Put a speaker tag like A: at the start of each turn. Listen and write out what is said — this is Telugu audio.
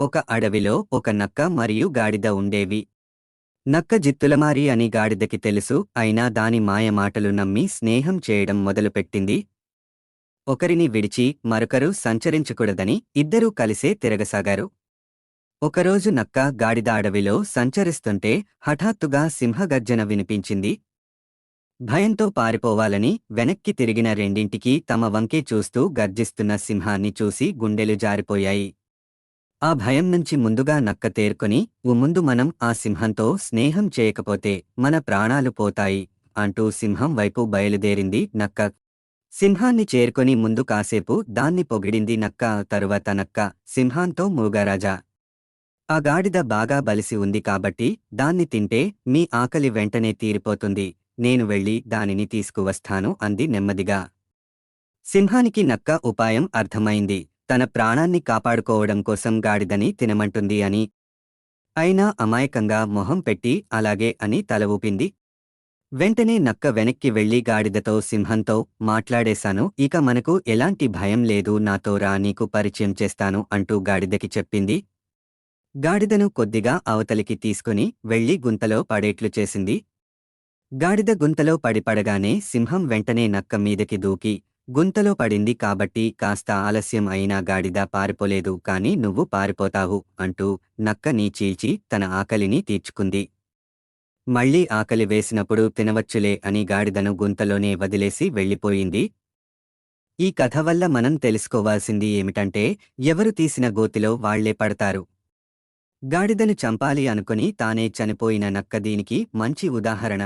A: ఒక అడవిలో ఒక నక్క మరియు గాడిద ఉండేవి. నక్క జిత్తులమారి అని గాడిదకి తెలుసు అయినా దాని మాయమాటలు నమ్మి స్నేహం చేయడం మొదలుపెట్టింది. ఒకరిని విడిచి మరొకరు సంచరించకూడదని ఇద్దరూ కలిసే తిరగసాగారు. ఒకరోజు నక్క గాడిద అడవిలో సంచరిస్తుంటే హఠాత్తుగా సింహగర్జన వినిపించింది. భయంతో పారిపోవాలని వెనక్కి తిరిగిన రెండింటికీ తమ వంకే చూస్తూ గర్జిస్తున్న సింహాన్ని చూసి గుండెలు జారిపోయాయి. ఆ భయం నుంచి ముందుగా నక్క తేరుకొని ముందు మనం ఆ సింహంతో స్నేహం చేయకపోతే మన ప్రాణాలు పోతాయి అంటూ సింహం వైపు బయలుదేరింది నక్క. సింహాన్ని చేరుకొని ముందు కాసేపు దాన్ని పొగిడింది నక్క తరువాత నక్క సింహాంతో మూగరాజా. ఆ గాడిద బాగా బలిసి ఉంది కాబట్టి దాన్ని తింటే మీ ఆకలి వెంటనే తీరిపోతుంది నేను వెళ్ళి దానిని తీసుకువస్తాను అంది నెమ్మదిగా. సింహానికి నక్క ఉపాయం అర్థమైంది. తన ప్రాణాన్ని కాపాడుకోవడం కోసం గాడిదని తినమంటుంది అని. అయినా అమాయకంగా మొహం పెట్టి అలాగే అని తల ఊపింది. వెంటనే నక్క వెనక్కి వెళ్ళి గాడిదతో సింహంతో మాట్లాడేశాను ఇక మనకు ఎలాంటి భయం లేదు నాతో రా నీకు పరిచయం చేస్తాను అంటూ గాడిదకి చెప్పింది. గాడిదను కొద్దిగా అవతలికి తీసుకుని వెళ్ళి గుంతలో పడేట్లు చేసింది. గాడిద గుంతలో పడిపడగానే సింహం వెంటనే నక్క మీదకి దూకి గుంతలో పడింది కాబట్టి కాస్త ఆలస్యం అయినా గాడిద పారిపోలేదు కాని నువ్వు పారిపోతావు అంటూ నక్కని చీల్చి తన ఆకలిని తీర్చుకుంది. మళ్ళీ ఆకలి వేసినప్పుడు తినవచ్చులే అని గాడిదను గుంతలోనే వదిలేసి వెళ్ళిపోయింది. ఈ కథ వల్ల మనం తెలుసుకోవాల్సింది ఏమిటంటే ఎవరు తీసిన గోతిలో వాళ్ళే పడతారు. గాడిదను చంపాలి అనుకుని తానే చనిపోయిన నక్క దీనికి మంచి ఉదాహరణ.